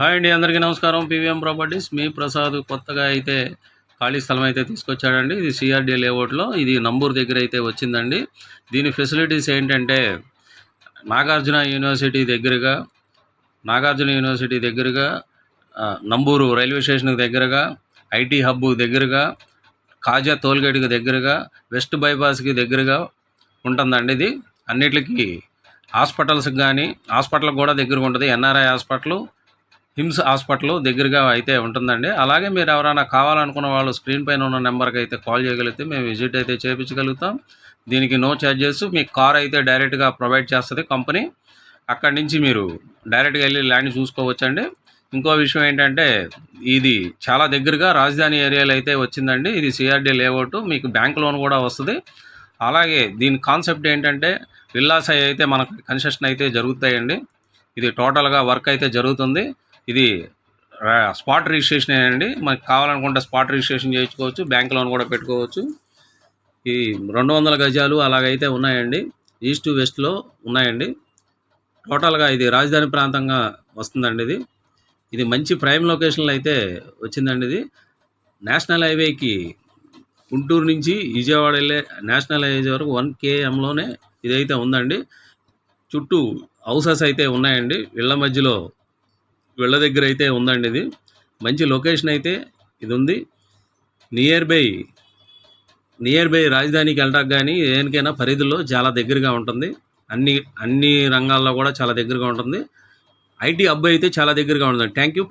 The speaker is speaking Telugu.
హాయ్ అండి అందరికీ నమస్కారం. పీవీఎం ప్రాపర్టీస్ మీ ప్రసాద్ కొత్తగా అయితే ఖాళీ స్థలం అయితే తీసుకొచ్చాడండి. ఇది సిఆర్డీ లేఅవుట్లో ఇది నంబూరు దగ్గర అయితే వచ్చిందండి. దీని ఫెసిలిటీస్ ఏంటంటే నాగార్జున యూనివర్సిటీ దగ్గరగా నాగార్జున యూనివర్సిటీ దగ్గరగా నంబూరు రైల్వే స్టేషన్కి దగ్గరగా ఐటీ హబ్ దగ్గరగా కాజా టోల్గేట్కి దగ్గరగా వెస్ట్ బైపాస్కి దగ్గరగా ఉంటుందండి ఇది. అన్నిటికీ హాస్పిటల్స్కి కానీ హాస్పిటల్ కూడా దగ్గరగా ఉంటుంది. ఎన్ఆర్ఐ హాస్పిటల్ హిమ్స్ హాస్పిటల్ దగ్గరగా అయితే ఉంటుందండి. అలాగే మీరు ఎవరైనా కావాలనుకున్న వాళ్ళు స్క్రీన్ పైన ఉన్న నెంబర్కి అయితే కాల్ చేయగలిగితే మేము విజిట్ అయితే చేయించగలుగుతాం దీనికి నో ఛార్జెస్ మీ కార్ అయితే డైరెక్ట్గా ప్రొవైడ్ చేస్తుంది కంపెనీ. అక్కడి నుంచి మీరు డైరెక్ట్గా వెళ్ళి ల్యాండ్ చూసుకోవచ్చండి. ఇంకో విషయం ఏంటంటే ఇది చాలా దగ్గరగా రాజధాని ఏరియాలో అయితే వచ్చిందండి. ఇది సిఆర్డీ లేఅవుట్. మీకు బ్యాంక్ లోన్ కూడా వస్తుంది. అలాగే దీని కాన్సెప్ట్ ఏంటంటే విల్లాస్ అయితే మనకు కన్స్ట్రక్షన్ అయితే జరుగుతాయండి. ఇది టోటల్గా వర్క్ అయితే జరుగుతుంది. ఇది స్పాట్ రిజిస్ట్రేషన్ అండి. మనకి కావాలనుకుంటే స్పాట్ రిజిస్ట్రేషన్ చేయించుకోవచ్చు బ్యాంక్ లోన్ కూడా పెట్టుకోవచ్చు. ఈ రెండు వందల గజాలు అలాగైతే ఉన్నాయండి. ఈస్ట్ వెస్ట్లో ఉన్నాయండి. టోటల్గా ఇది రాజధాని ప్రాంతంగా వస్తుందండి ఇది. ఇది మంచి ప్రైమ్ లొకేషన్లో అయితే వచ్చిందండి ఇది. నేషనల్ హైవేకి గుంటూరు నుంచి విజయవాడ వెళ్ళే నేషనల్ హైవే వరకు వన్ కేఎంలోనే ఇదైతే ఉందండి. చుట్టూ హౌసెస్ అయితే ఉన్నాయండి. ఇళ్ళ మధ్యలో వీళ్ళ దగ్గర అయితే ఉందండి ఇది. మంచి లొకేషన్ అయితే ఇది ఉంది. నియర్ బై నియర్ బై రాజధానికి వెళ్ళడానికి కానీ దేనికైనా పరిధిలో చాలా దగ్గరగా ఉంటుంది. అన్ని అన్ని రంగాల్లో కూడా చాలా దగ్గరగా ఉంటుంది. ఐటీ అబ్బాయి అయితే చాలా దగ్గరగా ఉంటుంది. Thank you